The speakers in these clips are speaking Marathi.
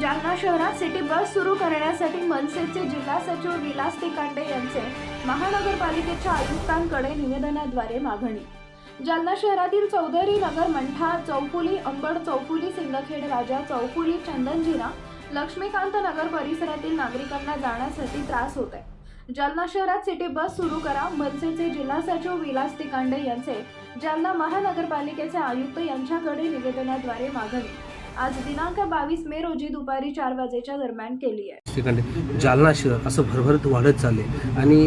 जालना शहरात सिटी बस सुरू करण्यासाठी मनसेचे जिल्हा सचिव विलास तिकांडे यांचे महानगरपालिकेच्या आयुक्तांकडे निवेदनाद्वारे मागणी. जालना शहरातील चौधरी नगर मंठा चौफुली अंबड चौफुली सिंदखेड राजा चौफुली चंदनजिरा लक्ष्मीकांत नगर परिसरातील नागरिकांना जाण्यासाठी त्रास होत आहे जालना शहरात सिटी बस सुरू करा मनसेचे जिल्हा सचिव विलास तिकांडे यांचे जालना महानगरपालिकेचे आयुक्त यांच्याकडे निवेदनाद्वारे मागणी. आज दिनांक बावीस मे रोजी दुपारी चार वाजेच्या दरम्यान केली आहे. ठिकाणी जालना शहर असं भरभरत वाढत चालले आणि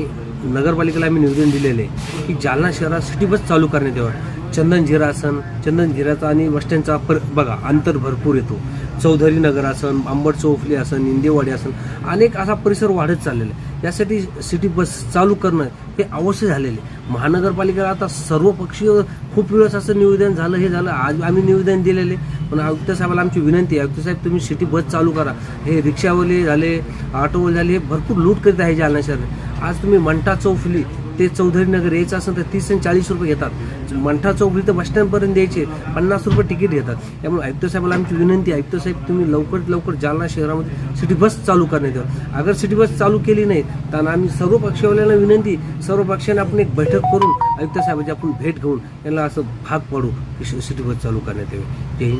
नगरपालिकेला आम्ही निवेदन दिलेले आहे की जालना शहरात सिटी बस चालू करण्यात यावं. चंदन जिरासन चंदन जिराचा आणि वस्ट्यांचा पर बघा अंतर भरपूर येतो. चौधरी नगर असन आंबट चौफली असन इंदेवाडी असन अनेक असा परिसर वाढत चाललेला आहे. यासाठी सिटी बस चालू करणं हे अवश्य झालेले आहे. महानगरपालिकेला आता सर्व पक्षीय खूप वेळेस असं निवेदन झालं हे झालं आज आम्ही निवेदन दिलेले पण आयुक्त साहेबाला आमची विनंती आहे. आयुक्त साहेब तुम्ही सिटी बस चालू करा. हे रिक्षावाले झाले ऑटोवाले झाले हे भरपूर लूट करीत आहे जालना शहर. आज तुम्ही मंठा चौफली ते चौधरी नगर यायचं असेल तर तीस आणि चाळीस रुपये घेतात. मंठा चौफली तर बसस्टँडपर्यंत द्यायचे पन्नास रुपये तिकीट घेतात. त्यामुळे आयुक्त साहेबाला आमची विनंती आयुक्त साहेब तुम्ही लवकरात लवकर जालना शहरामध्ये सिटी बस चालू करण्यात यावं. अगर सिटी बस चालू केली नाही तर आम्ही सर्व पक्षवाल्यांना विनंती सर्व पक्षांना आपण एक बैठक करून आयुक्त साहेबांची आपण भेट घेऊन यांना असं भाग पाडू की सिटी बस चालू करण्यात यावी. ते